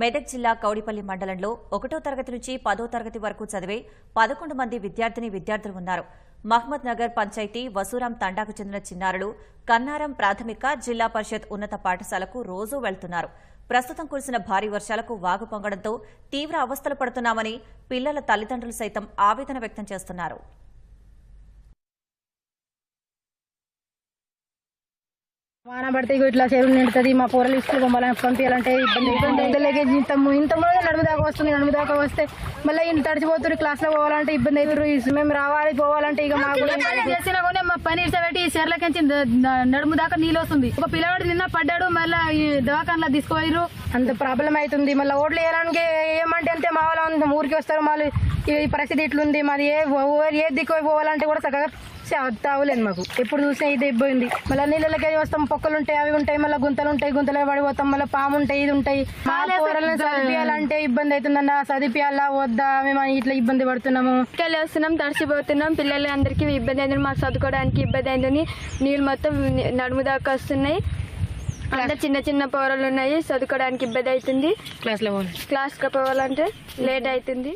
మెదక్ జిల్లా కౌడిపల్లి మండలంలో ఒకటో తరగతి నుంచి పదో తరగతి వరకు చదివే పదకొండు మంది విద్యార్థిని విద్యార్థులు ఉన్నారు. మహ్మద్ నగర్ పంచాయతీ వసూరాం తండాకు చెందిన చిన్నారులు కన్నారం ప్రాథమిక జిల్లా పరిషత్ ఉన్నత పాఠశాలకు రోజూ వెళ్తున్నారు. ప్రస్తుతం కురిసిన భారీ వర్షాలకు వాగు పొంగడంతో తీవ్ర అవస్థలు పడుతున్నామని పిల్లల తల్లిదండ్రులు సైతం ఆవేదన వ్యక్తం చేస్తున్నారు. వాన పడితే ఇట్లా చెరువు నిండుతుంది మా పూరలు స్కూల్ పంపాలని పంపించాలంటే ఇబ్బంది ఇబ్బంది ఇంత ఇంత ముందు నడుము దాకా వస్తుంది నడుము దాకా వస్తే మళ్ళీ ఇంత తడిచిపోతున్నారు క్లాస్లో పోవాలంటే ఇబ్బంది అవుతారు మేము రావాలి పోవాలంటే ఇక మాకు చేసినా కూడా మా పని ఇడిసబెట్టి ఈ చెర్లకించి నడుము దాకా నీళ్ళు వస్తుంది. ఒక పిల్లవాడు నిన్న పడ్డాడు మళ్ళీ ఈ దవాఖానలో తీసుకుపోయారు అంత ప్రాబ్లం అవుతుంది మళ్ళీ ఓట్లు వేయడానికి ఏమంటే అంతే మా వాళ్ళు ఊరికి వస్తారు మళ్ళీ ఈ పరిస్థితి ఇట్లుంది మాది ఏ ఏ దిక్కు పోవాలంటే కూడా చక్కగా తావులేదు మాకు. ఎప్పుడు చూసినా ఇది ఇబ్బంది మళ్ళీ నీళ్ళకి వస్తాం? పొక్కలు ఉంటాయి అవి ఉంటాయి మళ్ళీ గుంతలు ఉంటాయి గుంతలో పడిపోతాం మళ్ళీ పాము ఉంటాయి ఇది ఉంటాయి. మా కూరలను చదివియాలంటే ఇబ్బంది అవుతుందన్న చదివియాలా వద్దా మేము ఇట్లా ఇబ్బంది పడుతున్నాము. వెళ్ళి వస్తున్నాం తడిసిపోతున్నాం పిల్లలు అందరికీ ఇబ్బంది అయిందని మాకు చదువుకోవడానికి ఇబ్బంది అయిందని నీళ్ళు మొత్తం నడుము దాకా వస్తున్నాయి. అందరు చిన్న చిన్న పౌరలు ఉన్నాయి చదువుకోవడానికి ఇబ్బంది అవుతుంది. క్లాస్లో పోవాలి. క్లాస్కి పోవాలంటే లేట్ అవుతుంది.